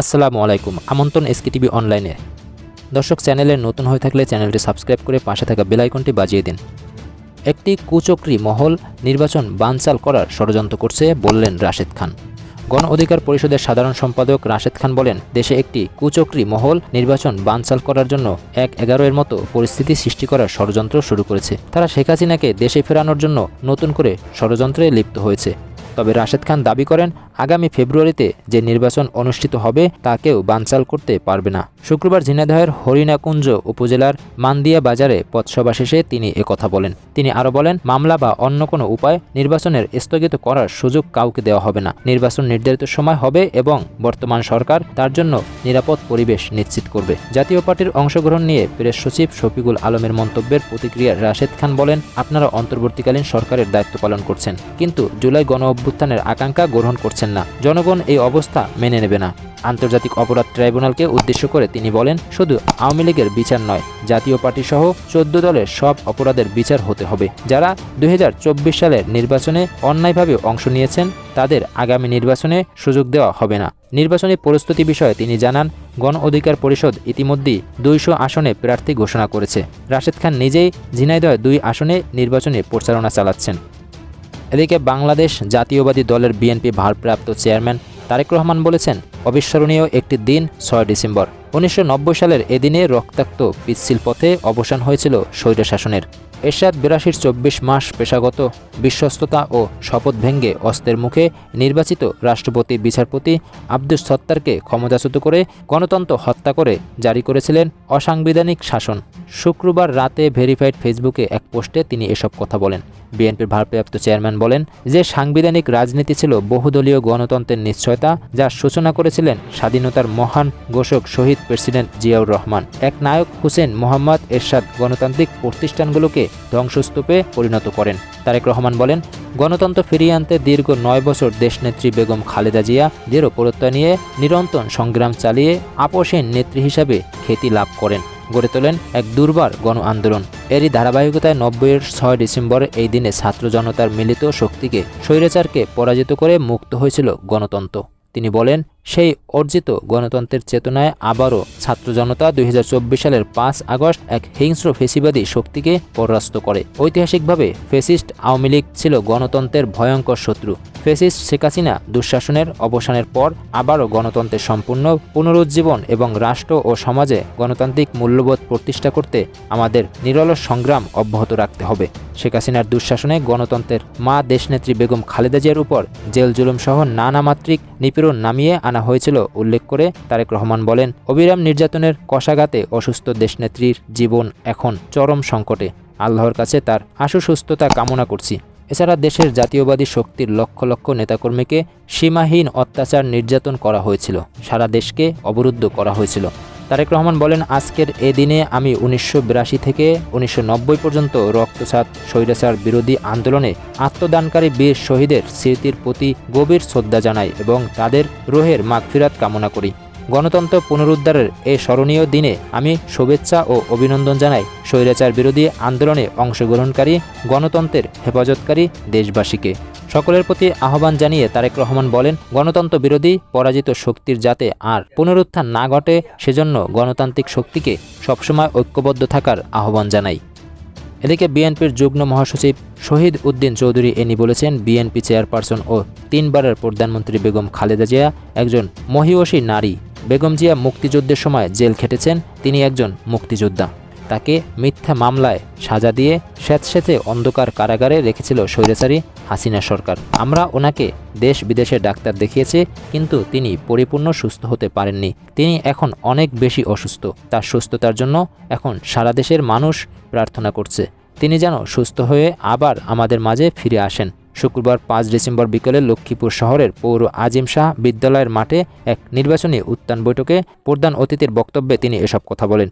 আসসালামু আলাইকুম, আমন্ত্রণ এসকে টিভি অনলাইনে। দর্শক, চ্যানেলে নতুন হয়ে থাকলে চ্যানেলটি সাবস্ক্রাইব করে পাশে থাকা বেল আইকনটি বাজিয়ে দিন। একটি কুচক্রি মহল নির্বাচন বানচাল করার ষড়যন্ত্র করছে, বললেন রাশেদ খান। গণ অধিকার পরিষদের সাধারণ সম্পাদক রাশেদ খান বলেন, দেশে একটি কুচক্রি মহল নির্বাচন বানচাল করার জন্য এক এগারো এর মতো পরিস্থিতি সৃষ্টি করার ষড়যন্ত্র শুরু করেছে। তারা শেখ হাসিনাকে দেশে ফেরানোর জন্য নতুন করে ষড়যন্ত্রে লিপ্ত হয়েছে। তবে রাশেদ খান দাবি করেন আগামী ফেব্রুয়ারিতে যে নির্বাচন অনুষ্ঠিত হবে, তা কেউ বানচাল করতে পারবে না। শুক্রবার ঝিনাইদহের হরিণাকুঞ্জ উপজেলার মান্দিয়া বাজারে পথসভা শেষে তিনি একথা বলেন। তিনি আরও বলেন, মামলা বা অন্য কোনো উপায় নির্বাচনের স্থগিত করার সুযোগ কাউকে দেওয়া হবে না। নির্বাচন নির্ধারিত সময় হবে এবং বর্তমান সরকার তার জন্য নিরাপদ পরিবেশ নিশ্চিত করবে। জাতীয় পার্টির অংশগ্রহণ নিয়ে প্রেস সচিব শফিকুল আলমের মন্তব্যের প্রতিক্রিয়া রাশেদ খান বলেন, আপনারা অন্তর্বর্তীকালীন সরকারের দায়িত্ব পালন করছেন, কিন্তু জুলাই গণ অভ্যুত্থানের আকাঙ্ক্ষা গ্রহণ করছেন না। জনগণ এই অবস্থা মেনে নেবে না। আন্তর্জাতিক অপরাধ ট্রাইব্যুনালকে উদ্দেশ্য করে তিনি বলেন, শুধু আওয়ামী লীগের বিচার নয়, জাতীয় পার্টি সহ চোদ্দ দলের সব অপরাধের বিচার হতে হবে। যারা দুই হাজার চব্বিশ সালের নির্বাচনে অন্যায়ভাবে অংশ নিয়েছেন, তাদের আগামী নির্বাচনে সুযোগ দেওয়া হবে না। নির্বাচনী প্রস্তুতি বিষয়ে তিনি জানান, গণ অধিকার পরিষদ ইতিমধ্যেই দুইশো আসনে প্রার্থী ঘোষণা করেছে। রাশেদ খান নিজেই ঝিনাইদয় দুই আসনে নির্বাচনী প্রচারণা চালাচ্ছেন। এদিকে বাংলাদেশ জাতীয়বাদী দলের বিএনপি ভারপ্রাপ্ত চেয়ারম্যান তারেক রহমান বলেছেন, অবিস্মরণীয় একটি দিন, ছয় ডিসেম্বর। উনিশশো নব্বই সালের এদিনে রক্তাক্ত পিচ্ছিল পথে অবসান হয়েছিল স্বৈরশাসনের। এরশাদ বিরাশির চব্বিশ মাস পেশাগত বিশ্বস্ততা ও শপথ ভেঙ্গে অস্ত্রের মুখে নির্বাচিত রাষ্ট্রপতি, বিচারপতি আব্দুস সত্তারকে ক্ষমতাচ্যুত করে গণতন্ত্র হত্যা করে জারি করেছিলেন অসাংবিধানিক শাসন। শুক্রবার রাতে ভেরিফাইড ফেসবুকে এক পোস্টে তিনি এসব কথা বলেন। বিএনপির ভারপ্রাপ্ত চেয়ারম্যান বলেন যে, সাংবিধানিক রাজনীতি ছিল বহুদলীয় গণতন্ত্রের নিশ্চয়তা যার সূচনা করেছিলেন স্বাধীনতার মহান ঘোষক শহীদ প্রেসিডেন্ট জিয়াউর রহমান। এক নায়ক হুসেন মোহাম্মদ এরশাদ গণতান্ত্রিক প্রতিষ্ঠানগুলোকে ধ্বংসস্তূপে পরিণত করেন। তারেক রহমান বলেন, গণতন্ত্র ফিরিয়ে আনতে দীর্ঘ নয় বছর দেশনেত্রী বেগম খালেদা জিয়া দৃঢ় প্রত্যয় নিয়ে নিরন্তর সংগ্রাম চালিয়ে আপোষহীন নেত্রী হিসাবে খ্যাতি লাভ করেন। গড়ে তোলেন এক দুর্বার গণ আন্দোলন। এরই ধারাবাহিকতায় নব্বইয়ের ছয় ডিসেম্বর এই দিনে ছাত্র জনতার মিলিত শক্তিকে স্বৈরাচারকে পরাজিত করে মুক্ত হয়েছিল গণতন্ত্র। তিনি বলেন সেই অর্জিত গণতন্ত্রের চেতনায় আবারও ছাত্র জনতা দুই হাজার চব্বিশ সালের পাঁচ আগস্ট এক হিংস্র ফেসিবাদী শক্তিকে পরাস্ত করে। ঐতিহাসিকভাবে ফেসিস্ট আওয়ামী লীগ ছিল গণতন্ত্রের ভয়ঙ্কর শত্রু। ফেসিস্ট শেখ হাসিনা দুঃশাসনের অবসানের পর আবারও গণতন্ত্রের সম্পূর্ণ পুনরুজ্জীবন এবং রাষ্ট্র ও সমাজে গণতান্ত্রিক মূল্যবোধ প্রতিষ্ঠা করতে আমাদের নিরলস সংগ্রাম অব্যাহত রাখতে হবে। শেখ হাসিনার দুঃশাসনে গণতন্ত্রের মা দেশনেত্রী বেগম খালেদা জিয়ার উপর জেল জুলুম সহ নানা মাত্রিক নিপীড়ন নামিয়ে আনা হয়েছিল, উল্লেখ করে তারেক রহমান বলেন, অবিরাম নির্যাতনের কষাঘাতে অসুস্থ দেশনেত্রীর জীবন এখন চরম সংকটে। আল্লাহর কাছে তার আশু সুস্থতা কামনা করছি। এছাড়া দেশের জাতীয়বাদী শক্তির লক্ষ লক্ষ নেতাকর্মীকে সীমাহীন অত্যাচার নির্যাতন করা হয়েছিল। সারা দেশকে অবরুদ্ধ করা হয়েছিল। তারেক রহমান বলেন, আজকের এ দিনে আমি উনিশশো বিরাশি থেকে উনিশশো নব্বই পর্যন্ত রক্তচাপ, স্বৈরাচার বিরোধী আন্দোলনে আত্মদানকারী বীর শহীদের স্মৃতির প্রতি গভীর শ্রদ্ধা জানাই এবং তাদের রোহের মাগফিরাত কামনা করি। গণতন্ত্র পুনরুদ্ধারের এই স্মরণীয় দিনে আমি শুভেচ্ছা ও অভিনন্দন জানাই স্বৈরাচার বিরোধী আন্দোলনে অংশগ্রহণকারী, গণতন্ত্রের হেফাজতকারী দেশবাসীকে। সকলের প্রতি আহ্বান জানিয়ে তারেক রহমান বলেন, গণতন্ত্র বিরোধী পরাজিত শক্তির যাতে আর পুনরুত্থান না ঘটে, সেজন্য গণতান্ত্রিক শক্তিকে সবসময় ঐক্যবদ্ধ থাকার আহ্বান জানাই। এদিকে বিএনপির যুগ্ম মহাসচিব শহীদ উদ্দিন চৌধুরী এনি বলেছেন, বিএনপি চেয়ারপারসন ও তিনবারের প্রধানমন্ত্রী বেগম খালেদা জিয়া একজন মহিষী নারী। বেগম জিয়া মুক্তিযুদ্ধের সময় জেল খেটেছেন, তিনি একজন মুক্তিযোদ্ধা। তাকে মিথ্যা মামলায় সাজা দিয়ে স্যাঁতস্যাঁতে অন্ধকার কারাগারে রেখেছিল স্বৈরাচারী হাসিনা সরকার। আমরা ওনাকে দেশ বিদেশে ডাক্তার দেখিয়েছি, কিন্তু তিনি পরিপূর্ণ সুস্থ হতে পারেননি। তিনি এখন অনেক বেশি অসুস্থ। তার সুস্থতার জন্য এখন সারা দেশের মানুষ প্রার্থনা করছে। তিনি যেন সুস্থ হয়ে আবার আমাদের মাঝে ফিরে আসেন। শুক্রবার পাঁচ ডিসেম্বর বিকেলে লক্ষ্মীপুর শহরের পৌর আজিম শাহ বিদ্যালয়ের মাঠে এক নির্বাচনী উত্থান বৈঠকে প্রধান অতিথির বক্তব্যে তিনি এসব কথা বলেন।